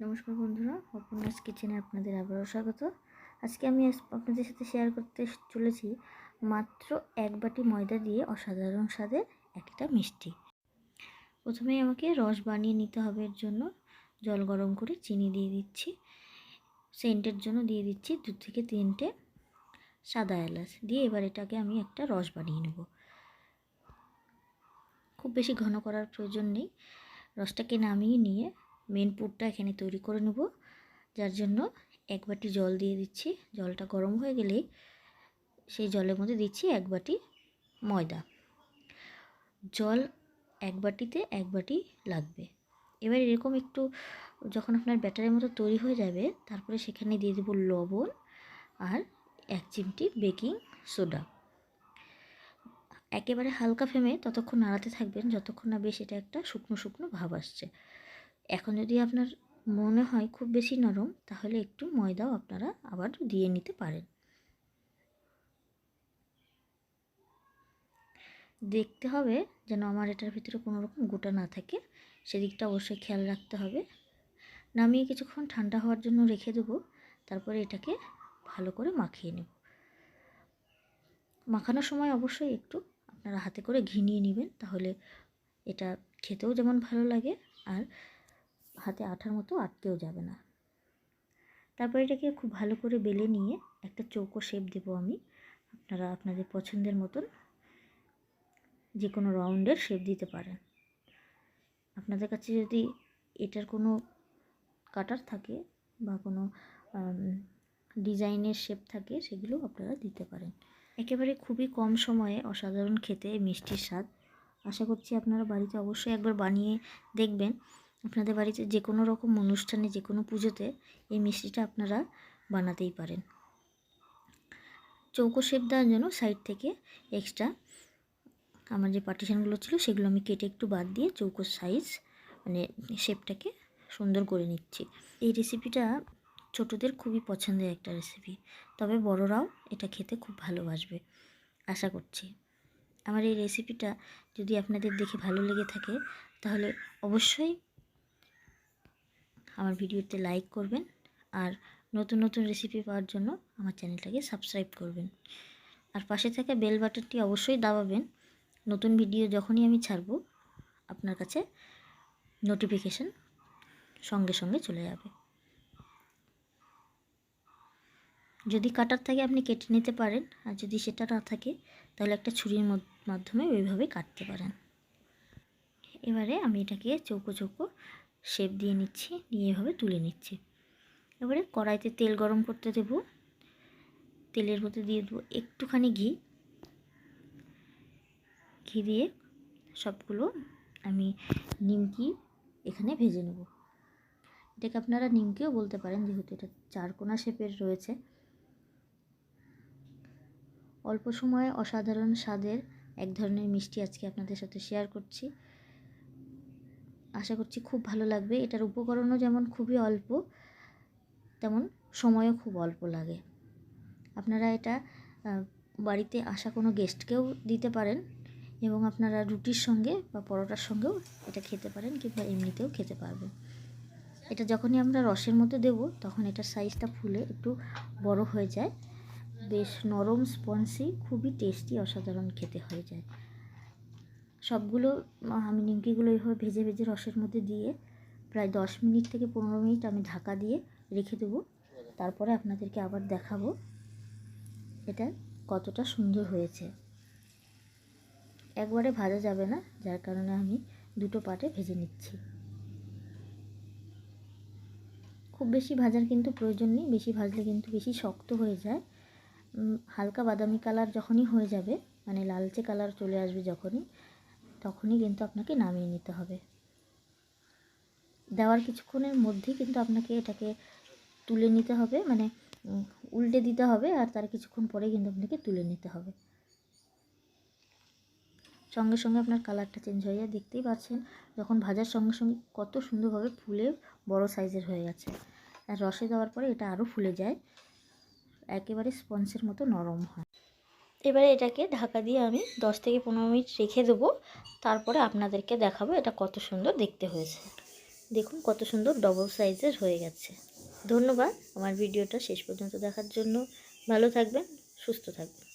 নমস্কার বন্ধুরা, অপর্ণাস কিচেনে আপনাদের আবারও স্বাগত। আজকে আমি আপনাদের সাথে শেয়ার করতে চলেছি মাত্র এক বাটি ময়দা দিয়ে অসাধারণ স্বাদের একটা মিষ্টি। প্রথমেই আমাকে রস বানিয়ে নিতে হবে, এর জন্য জল গরম করে চিনি দিয়ে দিচ্ছি। সেন্টের জন্য দিয়ে দিচ্ছি দু থেকে তিনটে সাদা এলাচ। দিয়ে এবার এটাকে আমি একটা রস বানিয়ে নেব। খুব বেশি ঘন করার প্রয়োজন নেই। রসটাকে নামিয়ে নিয়ে মেন পুরটা এখানে তৈরি করে নেব, যার জন্য এক বাটি জল দিয়ে দিচ্ছি। জলটা গরম হয়ে গেলেই সেই জলের মধ্যে দিচ্ছি এক বাটি ময়দা। জল এক বাটিতে এক বাটি লাগবে। এবার এরকম একটু যখন আপনার ব্যাটারের মতো তৈরি হয়ে যাবে, তারপরে সেখানে দিয়ে দেবো লবণ আর এক চিমটি বেকিং সোডা। একেবারে হালকা ফ্লেমে ততক্ষণ নাড়াতে থাকবেন, যতক্ষণ না বেশ এটা একটা শুকনো শুকনো ভাব আসছে। এখন যদি আপনার মনে হয় খুব বেশি নরম, তাহলে একটু ময়দাও আপনারা আবার দিয়ে নিতে পারেন। দেখতে হবে যেন আমার এটার ভিতরে কোনো রকম গোটা না থাকে। সেদিকটা অবশ্যই খেয়াল রাখতে হবে। নামিয়ে কিছুক্ষণ ঠান্ডা হওয়ার জন্য রেখে দেবো। তারপরে এটাকে ভালো করে মাখিয়ে নেব। মাখানোর সময় অবশ্যই একটু আপনারা হাতে করে ঘি নিয়ে নেবেন, তাহলে এটা খেতেও যেমন ভালো লাগে। আর হাতে আঠার মতো আটকেও যাবে না। তারপর এটাকে খুব ভালো করে বেলে নিয়ে একটা চৌকো শেপ দেবো আমি। আপনারা আপনাদের পছন্দের মতন যে কোনো রাউন্ডের শেপ দিতে পারেন। আপনাদের কাছে যদি এটার কোনো কাটার থাকে বা কোনো ডিজাইনের শেপ থাকে সেগুলো আপনারা দিতে পারেন। একেবারে খুবই কম সময়ে অসাধারণ খেতে মিষ্টির স্বাদ। আশা করছি আপনারা বাড়িতে অবশ্যই একবার বানিয়ে দেখবেন। আপনাদের বাড়িতে যে কোনো রকম অনুষ্ঠানে যে কোনো পুজোতে এই মিষ্টিটা আপনারা বানাতেই পারেন। চৌকো শেপ দেওয়ার জন্য সাইড থেকে এক্সট্রা আমার যে পার্টিশানগুলো ছিল সেগুলো আমি কেটে একটু বাদ দিয়ে চৌকো সাইজ মানে শেপটাকে সুন্দর করে নিচ্ছি। এই রেসিপিটা ছোটদের খুবই পছন্দের একটা রেসিপি তবে বড়রাও এটা খেতে খুব ভালোবাসবে, আশা করছি। আমার এই রেসিপিটা যদি আপনাদের দেখে ভালো লেগে থাকে, তাহলে অবশ্যই আমার ভিডিওতে লাইক করবেন আর নতুন নতুন রেসিপি পাওয়ার জন্য আমার চ্যানেলটাকে সাবস্ক্রাইব করবেন। আর পাশে থাকা বেল বাটনটি অবশ্যই দাবাবেন। নতুন ভিডিও যখনই আমি ছাড়ব, আপনার কাছে নোটিফিকেশান সঙ্গে সঙ্গে চলে যাবে। যদি কাটার থাকে আপনি কেটে নিতে পারেন আর যদি সেটা না থাকে, তাহলে একটা ছুরির মাধ্যমে ওইভাবে কাটতে পারেন। এবারে আমি এটাকে চৌকো চৌকো শেপ দিয়ে নিচ্ছি, নিয়ে এভাবে তুলে নিচ্ছি। এবারে কড়াইতে তেল গরম করতে দেব। তেলের মধ্যে দিয়ে দেবো একটুখানি ঘি। ঘি দিয়ে সবগুলো আমি নিমকি এখানে ভেজে নেব। এটাকে আপনারা নিমকিও বলতে পারেন, যেহেতু এটা চারকোনা শেপের রয়েছে। অল্প সময়ে অসাধারণ স্বাদের এক ধরনের মিষ্টি আজকে আপনাদের সাথে শেয়ার করছি। আশা করছি খুব ভালো লাগবে। এটার উপকরণও যেমন খুবই অল্প, তেমন সময়ও খুব অল্প লাগে। আপনারা এটা বাড়িতে আসা কোনো গেস্টকেও দিতে পারেন এবং আপনারা রুটির সঙ্গে বা পরোটার সঙ্গেও এটা খেতে পারেন কিংবা এমনিতেও খেতে পারবেন। এটা যখনই আমরা রসের মধ্যে দেব, তখন এটার সাইজটা ফুলে একটু বড় হয়ে যায়। বেশ নরম স্পঞ্জি খুবই টেস্টি অসাধারণ খেতে হয়ে যায়। সবগুলো, আমি নিমকিগুলো এইভাবে ভেজে ভেজে রসের মধ্যে দিয়ে প্রায় দশ মিনিট থেকে পনেরো মিনিট আমি ঢাকা দিয়ে রেখে দেবো। তারপরে আপনাদেরকে আবার দেখাবো এটা কতটা সুন্দর হয়েছে। একবারে ভাজা যাবে না, যার কারণে আমি দুটো পাটে ভেজে নিচ্ছি। খুব বেশি ভাজার কিন্তু প্রয়োজন নেই, বেশি ভাজলে কিন্তু বেশি শক্ত হয়ে যায়। হালকা বাদামি কালার যখনই হয়ে যাবে মানে লালচে কালার চলে আসবে যখনই তখনই কিন্তু আপনাকে নামিয়ে নিতে হবে। দেওয়ার কিছুক্ষণের মধ্যেই কিন্তু আপনাকে এটাকে তুলে নিতে হবে মানে উল্টে দিতে হবে আর তার কিছুক্ষণ পরে কিন্তু আপনাকে তুলে নিতে হবে। সঙ্গে সঙ্গে আপনার কালারটা চেঞ্জ হয়ে যায়, দেখতেই পাচ্ছেন যখন ভাজার সঙ্গে সঙ্গে কত সুন্দরভাবে ফুলে বড় সাইজের হয়ে গেছে। আর রসে দেওয়ার পরে এটা আরও ফুলে যায়, একেবারে স্পঞ্জের মতো নরম হয়। এবারে এটাকে ঢাকা দিয়ে আমি 10 থেকে পনেরো মিনিট রেখে দেবো। তারপরে আপনাদেরকে দেখাবো এটা কত সুন্দর দেখতে হয়েছে। দেখুন কত সুন্দর ডবল সাইজের হয়ে গেছে। ধন্যবাদ। আমার ভিডিওটা শেষ পর্যন্ত দেখার জন্য। ভালো থাকবেন, সুস্থ থাকবেন।